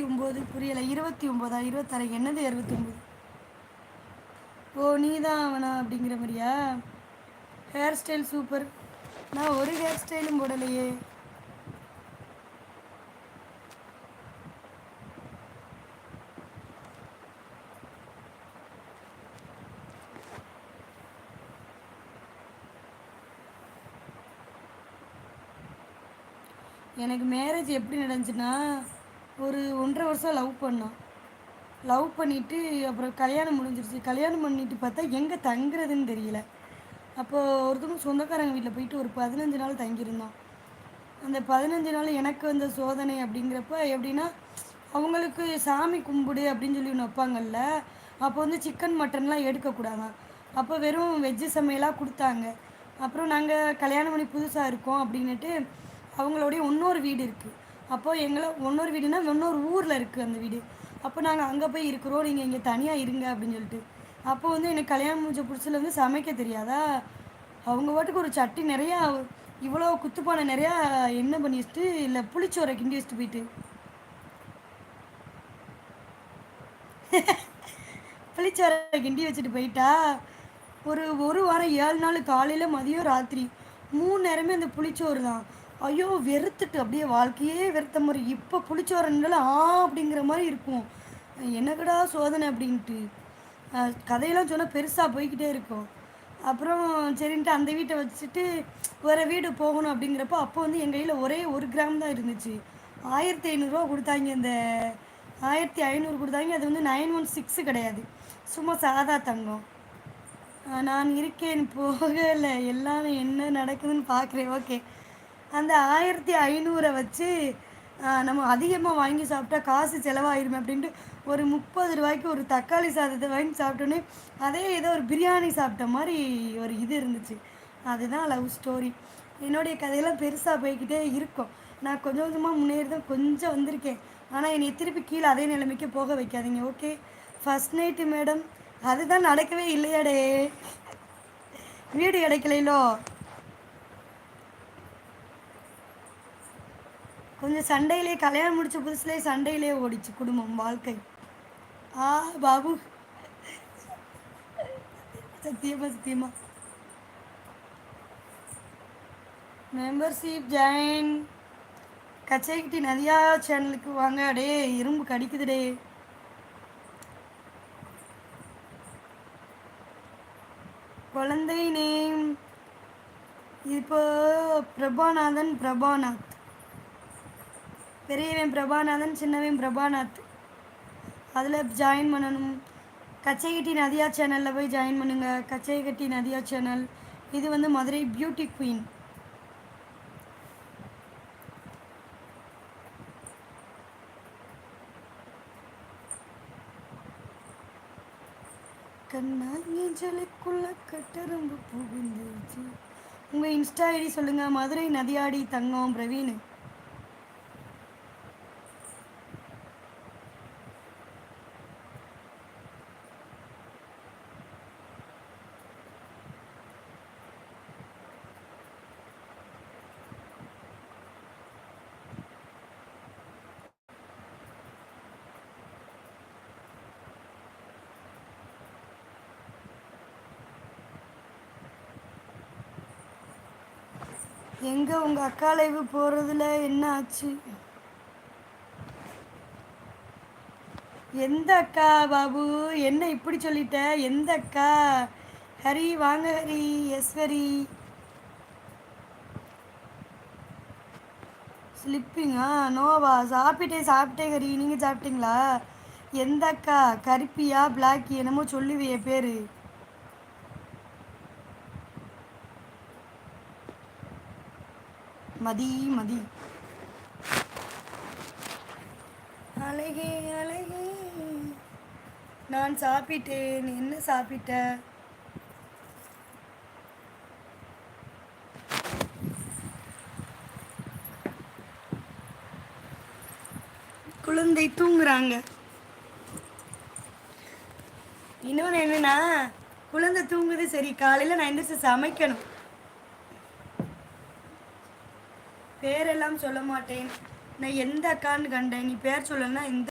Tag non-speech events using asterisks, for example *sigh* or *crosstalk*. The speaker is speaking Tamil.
இருபத்தி ஒம்பது புரியலை இருபத்தி ஒம்பதா இருபத்தாறு என்னது அறுபத்தி ஒம்பது ஓ நீ தான் அவனா அப்படிங்கிற மாதிரியா? ஹேர் ஸ்டைல் சூப்பர் நான் ஒரு ஹேர் ஸ்டைலும் போடலையே. எனக்கு மேரேஜ் எப்படி நடந்துச்சுன்னா ஒரு ஒன்றரை வருஷம் லவ் பண்ணோம். லவ் பண்ணிவிட்டு அப்புறம் கல்யாணம் முடிஞ்சிருச்சு. கல்யாணம் பண்ணிட்டு பார்த்தா எங்கே தங்குறதுன்னு தெரியல. அப்போது ஒருத்தவங்க சொந்தக்காரங்க வீட்டில் போயிட்டு ஒரு பதினஞ்சு நாள் தங்கியிருந்தோம். அந்த பதினஞ்சு நாள் எனக்கு வந்த சோதனை அப்படிங்கிறப்ப எப்படின்னா அவங்களுக்கு சாமி கும்பிடு அப்படின்னு சொல்லி ஒன்று வைப்பாங்கல்ல அப்போ வந்து சிக்கன் மட்டன்லாம் எடுக்கக்கூடாதான். அப்போ வெறும் வெஜ்ஜு சமையலாக கொடுத்தாங்க. அப்புறம் நாங்கள் கல்யாணம் பண்ணி புதுசாக இருக்கோம் அப்படின்னுட்டு அவங்களுடைய இன்னொரு வீடு இருக்குது அப்போது எங்களை இன்னொரு வீடுனா இன்னொரு ஊரில் இருக்குது அந்த வீடு. அப்போ நாங்கள் அங்கே போய் இருக்கிறோம் நீங்கள் இங்கே தனியாக இருங்க அப்படின்னு சொல்லிட்டு. அப்போ வந்து எனக்கு கல்யாணம் முடிஞ்ச புதுசில் வந்து சமைக்க தெரியாதா? அவங்க பாட்டுக்கு ஒரு சட்டி நிறையா இவ்வளோ குத்துப்பானை நிறையா என்ன பண்ணி வச்சுட்டு இல்லை புளிச்சோரை கிண்டி வச்சுட்டு போயிட்டு. *laughs* புளிச்சோரை கிண்டி வச்சுட்டு போயிட்டா? ஒரு ஒரு வாரம் ஏழு நாள் காலையில் மதியம் ராத்திரி. மூணு நேரமே அந்த புளிச்சோறு தான். ஐயோ வெறுத்துட்டு அப்படியே வாழ்க்கையே வெறுத்த மாதிரி. இப்போ புளிச்சோறுனால ஆ அப்படிங்கிற மாதிரி இருக்கும். என்னக்கடா சோதனை அப்படின்ட்டு. கதையெல்லாம் சொன்னால் பெருசாக போய்கிட்டே இருக்கும். அப்புறம் சரின்ட்டு அந்த வீட்டை வச்சுட்டு வேறு வீடு போகணும் அப்படிங்கிறப்போ அப்போ வந்து எங்கள் கையில் ஒரே ஒரு கிராம் தான் இருந்துச்சு. ஆயிரத்தி ஐநூறுரூவா கொடுத்தாங்க இந்த ஆயிரத்தி ஐநூறு கொடுத்தாங்க. அது வந்து நைன் ஒன் சிக்ஸு கிடையாது. சும்மா சாதா தங்கம். நான் இருக்கேன் போகலை. எல்லாம் என்ன நடக்குதுன்னு பார்க்குறேன் ஓகே. அந்த ஆயிரத்தி ஐநூறை வச்சு நம்ம அதிகமாக வாங்கி சாப்பிட்டா காசு செலவாயிருமே அப்படின்ட்டு ஒரு முப்பது ரூபாய்க்கு ஒரு தக்காளி சாதத்தை வாங்கி சாப்பிட்டோன்னே அதே ஏதோ ஒரு பிரியாணி சாப்பிட்ட மாதிரி ஒரு இது இருந்துச்சு. அதுதான் லவ் ஸ்டோரி. என்னுடைய கதையெல்லாம் பெருசாக போய்கிட்டே இருக்கும். நான் கொஞ்சம் கொஞ்சமாக முன்னேறி தான் கொஞ்சம் வந்திருக்கேன். ஆனால் என்னை திருப்பி கீழே அதே நிலைமைக்கு போக வைக்காதீங்க ஓகே? ஃபஸ்ட் நைட்டு மேடம் அதுதான் நடக்கவே இல்லையாடே. வீடு கிடைக்கலையிலோ கொஞ்சம் சண்டையிலே கல்யாணம் முடிச்ச புதுசுலேயே சண்டையிலே ஓடிச்சு குடும்பம் வாழ்க்கை. ஆ பாபு. சத்தியமா சத்தியமா. மெம்பர்ஷிப் ஜாயின் கச்சைக்கிட்டி நதியா சேனலுக்கு வாங்க. அடே இரும்பு கடிக்குதுடே. குழந்தை நேம். இப்போ பிரபாநாதன் பிரபாநாத். பெரியவன் பிரபாநாதன் சின்னவன் பிரபாநாத். அதில் ஜாயின் பண்ணணும். கச்சைகட்டி நதியா சேனலில் போய் ஜாயின் பண்ணுங்க. கச்சைகட்டி நதியா சேனல் இது வந்து மதுரை பியூட்டி குயின் கண்ணாஞ்சலுக்குள்ள கட்டரும்பு புகுந்துச்சு. உங்கள் இன்ஸ்டா ஐடி சொல்லுங்கள் மதுரை நதியாடி தங்கம் பிரவீன். எங்கே உங்கள் அக்கா லைவு போகிறதுல என்ன ஆச்சு? எந்த அக்கா பாபு? என்ன இப்படி சொல்லிட்ட? எந்த அக்கா? ஹரி வாங்க ஹரி. எஸ் ஹரி. ஸ்லிப்பிங்கா நோவா சாப்பிட்டேன் சாப்பிட்டேன் ஹரி. நீங்கள் சாப்பிட்டீங்களா? எந்த அக்கா? கருப்பியா பிளாக்கி என்னமோ சொல்லுவிய பேர். மதி மதி. அழகே அழகே. நான் சாப்பிட்டேன். என்ன சாப்பிட்ட? குழந்தை தூங்குறாங்க. இன்னொன்று என்னன்னா குழந்தை தூங்குது சரி. காலையில் நான் எந்திரிச்சு சமைக்கணும். பேரெல்லாம் சொல்ல மாட்டேன். நான் எந்த அக்கான்னு கண்டேன். நீ பேர் சொல்லலைன்னா எந்த